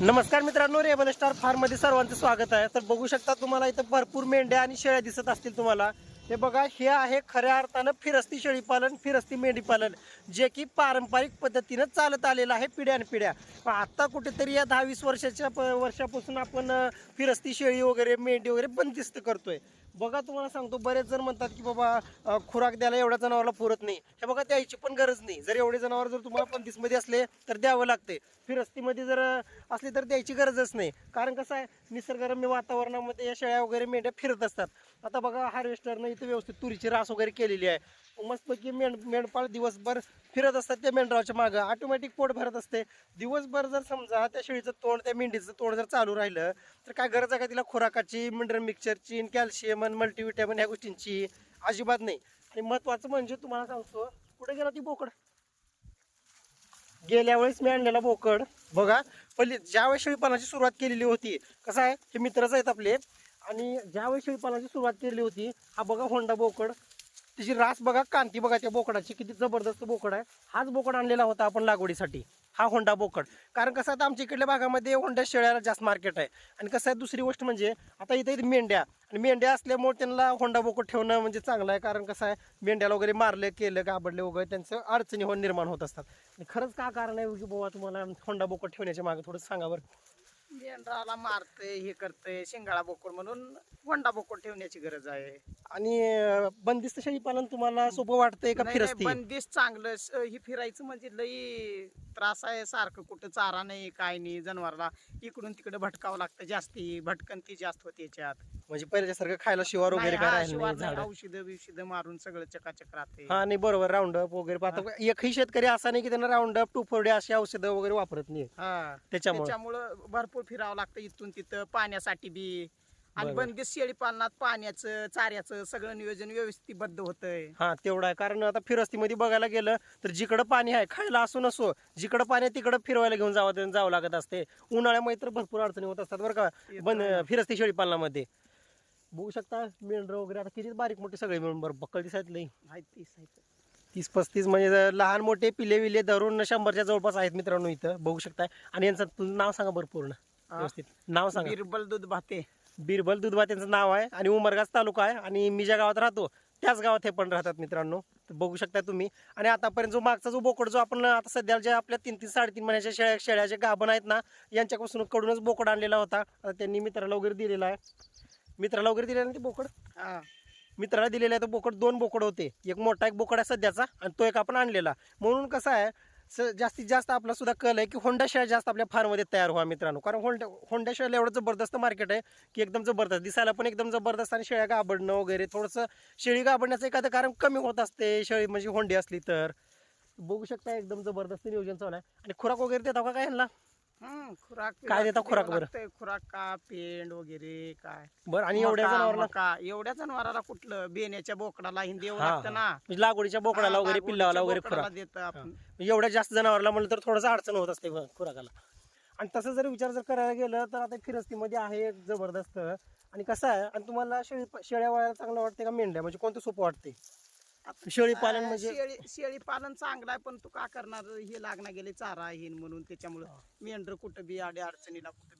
नमस्कार मित्रांनो rebel star फार्ममध्ये सर्वांचं स्वागत आहे. तर बघू शकता तुम्हाला इथं भरपूर मेंढ्या आणि शेळ्या दिसत असतील तुम्हाला. हे बघा हे आहे खऱ्या अर्थानं फिरस्ती शेळी पालन फिरस्ती मेंढी पालन जे की पारंपरिक पद्धतीनं चालत आलेलं आहे पिढ्यान पिढ्या. पण आत्ता कुठेतरी या दहा वीस वर्षाच्या वर्षापासून आपण फिरस्ती शेळी वगैरे मेंढी वगैरे बंदिस्त करतोय. बघा तुम्हाला सांगतो बरेच जण म्हणतात की बाबा खुराक द्यायला एवढ्या जनावरला पुरत नाही. हे बघा द्यायची पण गरज नाही. जर एवढे जनावर जर तुम्हाला पंतीसमध्ये असले तर द्यावं लागते फिरस्तीमध्ये जर अं, असले तर द्यायची गरजच नाही. कारण कसं आहे निसर्गरम्य वातावरणामध्ये या शेळ्या वगैरे मेंढ्या फिरत असतात. आता बघा हार्वेस्टरनं इथं व्यवस्थित तुरीची रास वगैरे केलेली आहे. मस्तपैकी मेंढ मेंढपाळ दिवसभर फिरत असतात त्या मेंढराच्या मागं. ऑटोमॅटिक पोट भरत असते. दिवसभर जर समजा त्या शेळीचं तोंड त्या मेंढीचं तोंड जर चालू राहिलं तर काय गरज आहे का तिला खुराकाची मिनरल मिक्सरची कॅल्शियम आणि मल्टीविटॅमिन ह्या गोष्टींची? अजिबात नाही. आणि महत्त्वाचं म्हणजे तुम्हाला सांगतो कुठे गेला ती बोकड? गेल्या वेळेस मी आणलेला बोकड. बघा पहिली ज्यावेळेस शेळीपानाची सुरुवात केलेली होती कसं आहे हे मित्रच आहेत आपले. आणि ज्यावेळेस शेळीपानाची सुरुवात केली होती हा बघा होंडा बोकड. त्याची रास बघा कांती बघा त्या बोकडाची किती जबरदस्त बोकड आहे. हाच बोकड आणलेला होता आपण लागवडीसाठी. हा होंडा बोकड. कारण कसं आता आमच्या इकडल्या भागामध्ये होंडा शेळ्याला जास्त मार्केट आहे. आणि कसं आहे दुसरी गोष्ट म्हणजे आता इथे इथे मेंढ्या. आणि मेंढ्या असल्यामुळे त्यांना होंडा बोकड ठेवणं म्हणजे चांगलं आहे. कारण कसं आहे मेंढ्याला वगैरे मारलं केलं गाबडले वगैरे त्यांचं अडचणी होऊन निर्माण होत असतात. आणि खरंच का कारण आहे की बाबा तुम्हाला होंडा बोकड ठेवण्याच्या मागे थोडं सांगा बरं. मेंढराला मारतय हे करतय शिंगाळा बोकड म्हणून वंडा बोकड ठेवण्याची गरज आहे. आणि अं, बंदिस्त शेळी पालन तुम्हाला सोपं वाटतंय का नाही, नाही, फिरस्ती? बंदिस्त चांगलं स- हे फिरायचं म्हणजे लई त्रास आहे. सारखं कुठं चारा नाही काय नाही जनावरला इकडून तिकडे भटकावं लागतं जास्ती. भटकंती जास्त होते याच्यात. म्हणजे पहिल्यासारखं खायला शिवार वगैरे काय राहिलं नाही झाडं. औषध बिषध मारून सगळं चकाचक राहते. हा नाही बरोबर राऊंड अप वगैरे पाहता एकही शेतकरी असा नाही की त्यांना राऊंड अप टू फोर्डे अशी औषधं वगैरे वापरत नाही. हा त्याच्यामुळं. भरपूर फिरावं लागतं इथून तिथं पाण्यासाठी बी. आणि. बंदिस्त शेळी पालनात पाण्याचं चाऱ्याचं सगळं नियोजन व्यवस्थितबद्ध होतंय. हा तेवढा आहे. कारण आता फिरस्तीमध्ये बघायला गेलं तर जिकडं पाणी आहे खायला असो नसो जिकडं पाणी आहे तिकडं फिरवायला घेऊन जावं जावं लागत असते. उन्हाळ्यामध्ये तर भरपूर अडचणी होत असतात बरं का ना. फिरस्ती शेळी पालनामध्ये बघू शकता मेंढर वगैरे आता किती बारीक मोठे सगळे मिळून बरं बक्कल दिसायत लई. माहिती साहित्य तीस पस्तीस म्हणजे लहान मोठे पिले विले धरून शंभरच्या जवळपास आहेत मित्रांनो इथं बघू शकताय. आणि यांचं तुझं नाव सांगा बरं पूर्ण व्यवस्थित. नाव सांगा. बिरबल दूध भाते. बिरबल दुधवा त्यांचं नाव आहे आणि उमरगाच तालुका आहे आणि मी ज्या गावात राहतो त्याच गावात हे पण राहतात मित्रांनो. तर बघू शकता तुम्ही. आणि आतापर्यंत जो मागचा जो बोकड जो आपण आता सध्या ज्या आपल्या तीन तीन साडेतीन महिन्याच्या शेळ्या शेळ्या जे गाभण आहेत ना यांच्यापासून कडूनच बोकड आणलेला होता. त्यांनी मित्राला वगैरे दिलेला आहे. मित्राला वगैरे दिलेला ना ते बोकड? हा. मित्राला दिलेला आहे तो बोकड दोन बोकड होते. एक मोठा एक बोकड आहे सध्याचा आणि तो एक आपण आणलेला. म्हणून कसं आहे स जास्तीत जास्त आपला सुद्धा कल आहे की होंडा शेळ्या जास्त आपल्या फार्ममध्ये तयार व्हा मित्रांनो. कारण होंडा होंडा शेळ्याला एवढं जबरदस्त मार्केट आहे की एकदम जबरदस्त. दिसायला पण एकदम जबरदस्त आणि शेळ्या गाबडणं वगैरे थोडंसं शेळी गाबडण्याचं एखादं कारण कमी होत असते शेळी म्हणजे होंडी असली तर. बघू शकता एकदम जबरदस्त नियोजन चालू आहे. आणि खुराक वगैरे देता का काय ह्यांना? हम्म, खुराक काय देता खुराक बरं? लागतंय. खुराक का पेंड वगैरे काय? बरं आणि एवढ्या मका, जनावरला मका. एवढ्या जनावराला कुठलं? बेण्याच्या बोकडाला हिंदी हा, लागतं ना. म्हणजे लागवडीच्या बोकडाला हा, वगैरे लागवडीच्या पिल्लावाला वगैरे बोकडाला खुराक. देतं आपण. म्हणजे एवढ्या जास्त जनावरला म्हणलं तर थोडंसं अडचण होत असते ब- खुराकाला. आणि तसं जर विचार जर करायला गेलं तर आता फिरस्तीमध्ये आहे एक जबरदस्त. आणि कसं आहे आणि तुम्हाला शेळी शेळ्या वळायला चांगलं वाटते का मेंढ्या? म्हणजे कोणतं सोपं वाटते शेळी पालन म्हणजे शेळी शेळी पालन चांगलं आहे पण तू का करणार? हे लागणार गेले चारा हे म्हणून त्याच्यामुळं मेंढर कुठं बी आडे अडचणीला कुठं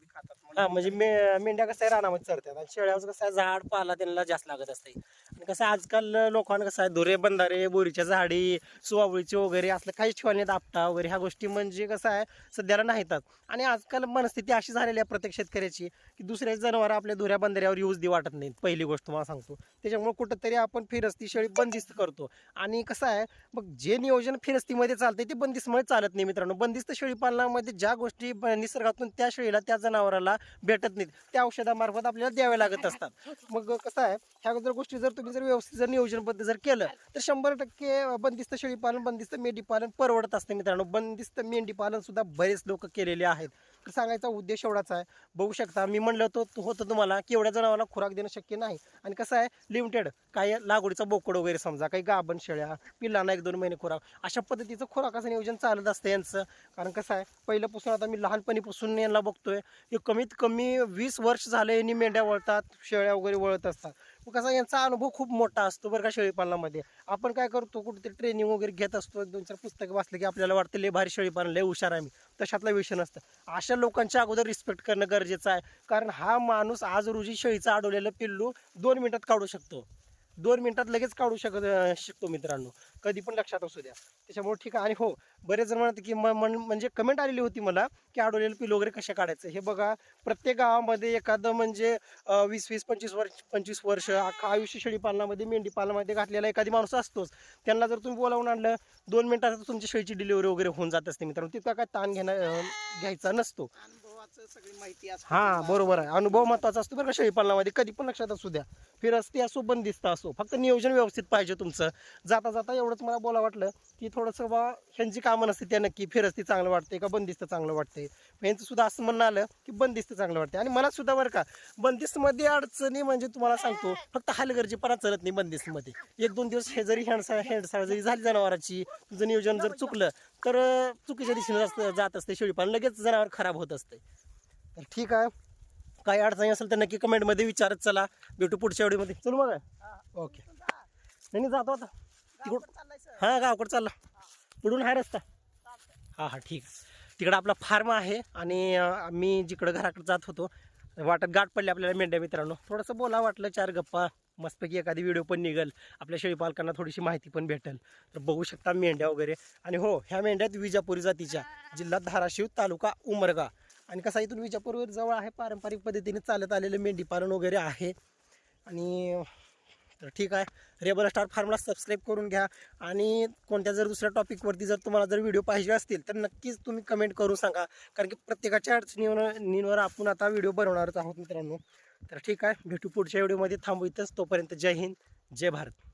हा म्हणजे मे मेंढ्या कसं आहे रानामध्ये चरतात. आणि शेळ्यावर कसं आहे झाड पाला त्यांना जास्त लागत असते आणि कसं आहे, आजकाल लोकांना कसं आहे धुरे बंधारे बोरीच्या झाडी सुवावळीचे वगैरे असलं काहीच ठेवण्यात आपटा वगैरे. ह्या गोष्टी म्हणजे कसं आहे सध्याला नाहीतात. आणि आजकाल मनस्थिती अशी झालेली आहे प्रत्येक शेतकऱ्याची की दुसरे जनावर आपल्या धुऱ्या बंधाऱ्यावर येऊच दे वाटत नाहीत. पहिली गोष्ट मला सांगतो. त्याच्यामुळे कुठंतरी आपण फिरस्ती शेळी बंदिस्त करतो. आणि कसं आहे मग जे नियोजन फिरस्तीमध्ये चालते ते बंदिस्तमुळे चालत नाही मित्रांनो. बंदिस्त शेळी पालनामध्ये ज्या गोष्टी ब- निसर्गातून त्या शेळीला त्या जनावर जनावराला भेटत नाहीत. त्या औषधामार्फत आपल्याला द्याव्या लागत असतात. मग कसं आहे ह्या जर गोष्टी जर तुम्ही जर व्यवस्थित जर नियोजनबद्ध जर केलं तर शंभर टक्के बंदिस्त शेळी पालन बंदिस्त मेंढी पालन परवडत असते मित्रांनो. बंदिस्त मेंढी पालन सुद्धा बरेच लोक केलेले आहेत. तर सांगायचा उद्देश एवढाच आहे. बघू शकता मी म्हणलं तो होतं तुम्हाला की एवढ्या जनावरांना खुराक देणं शक्य नाही. आणि कसं आहे लिमिटेड काही लागवडीचा बोकड वगैरे समजा काही गाभण शेळ्या पिल्लांना एक दोन महिने खुराक अशा पद्धतीचं खुराकाचं नियोजन चालत असतं यांचं. कारण कसं आहे पहिल्यापासून आता मी लहानपणीपासून यांना बघतोय. हे कमीत कमी वीस वर्ष झाले यांनी मेंढ्या वळतात शेळ्या वगैरे वळत असतात. मग कसा यांचा अनुभव खूप मोठा असतो बरं का शेळीपालनामध्ये. आपण काय करतो कुठेतरी ट्रेनिंग वगैरे घेत असतो दोन चार पुस्तकं वाचलं की आपल्याला वाटतं लय भारी शेळीपालन लय हुशार आहे मी. तशातला विषय नसतं. अशा लोकांच्या अगोदर रिस्पेक्ट करणं गरजेचं आहे. कारण हा माणूस आज रोजी शेळीचं अडवलेलं पिल्लू दोन मिनिटात काढू शकतो. दोन मिनिटात लगेच काढू शकत शिकतो शकतो मित्रांनो. कधी पण लक्षात असू द्या. त्याच्यामुळे ठीक आहे. आणि हो बरेच जण म्हणतात की म- म्हणजे कमेंट आलेली होती मला की अडवलेलं पिलो वगैरे कसे काढायचं? हे बघा प्रत्येक गावामध्ये एखादं म्हणजे वीस वीस पंचवीस वर्ष पंचवीस वर्ष अख्खा आयुष्य शेळीपालनामध्ये मेंढी पालनामध्ये घातलेला एखादी माणूस असतोच. त्यांना जर तुम्ही बोलावून आणलं दोन मिनिटात तुमच्या शेळीची डिलिव्हरी वगैरे होऊन जात असते मित्रांनो. तितका काय ताण घेणं घ्यायचा नसतो. सगळी माहिती असते हा. बरोबर आहे. अनुभव महत्त्वाचा असतो बरं का शेळीपालनामध्ये कधी पण लक्षात असू द्या. फिरस्ती असो बंदिस्त असो फक्त नियोजन व्यवस्थित पाहिजे तुमचं. जाता जाता एवढंच मला बोला वाटलं की थोडंसं बा ह्यांची कामं नसते त्या नक्की. फिरस्ती चांगलं वाटते का बंदिस्त चांगलं वाटते यांचं सुद्धा असं म्हणणं आलं की बंदिस्त चांगलं वाटते आणि मला सुद्धा बरं का बंदिस्तमध्ये अडचणी म्हणजे तुम्हाला सांगतो फक्त हलगर्जीपणा चालत नाही बंदिस्तमध्ये. एक दोन दिवस हे जरी हँडसा हँडसाळ जरी झाली जनावराची तुझं नियोजन जर चुकलं तर चुकीच्या दिशेने जास्त जात असते. शेळीपालन लगेच जनावर खराब होत असते. तर ठीक आहे. काही अडचणी असेल तर नक्की कमेंटमध्ये विचारत चला. भेटू पुढच्या व्हिडिओमध्ये. चल मग. हा. ओके. नाही नाही, जातो आता. तिकडून. हां गावाकडे चालला. पुढून आहे रस्ता. हां हां ठीक तिकडं आपला फार्म आहे आणि आम्ही जिकडं घराकडे जात होतो. वाटत गाठ पडली आपल्याला मेंढ्या मित्रांनो. थोडंसं बोला वाटलं चार गप्पा. मस्तपैकी एखादी व्हिडिओ पण निघेल. आपल्या शेळीपालकांना थोडीशी माहिती पण भेटेल. तर बघू शकता मेंढ्या वगैरे. आणि हो ह्या मेंढ्यात विजापुरी जातीच्या जिल्हा धाराशिव तालुका उमरगा. आणि कसा इथून विजापूर जवळ आहे पारंपरिक पद्धतीने चालत आलेलं मेंढी पालन वगैरे आहे. आणि तर ठीक आहे. रेबल स्टार फार्मला सबस्क्राईब करून घ्या. आणि कोणत्या जर दुसऱ्या टॉपिकवरती जर तुम्हाला जर व्हिडिओ पाहिजे असतील तर नक्कीच तुम्ही कमेंट करून सांगा. कारण की प्रत्येकाच्या अडचणीवर निवर आपण आता व्हिडिओ बनवणारच आहोत मित्रांनो. तर ठीक आहे. भेटू पुढच्या व्हिडिओमध्ये. थांबू इथंच. तोपर्यंत जय हिंद जय भारत.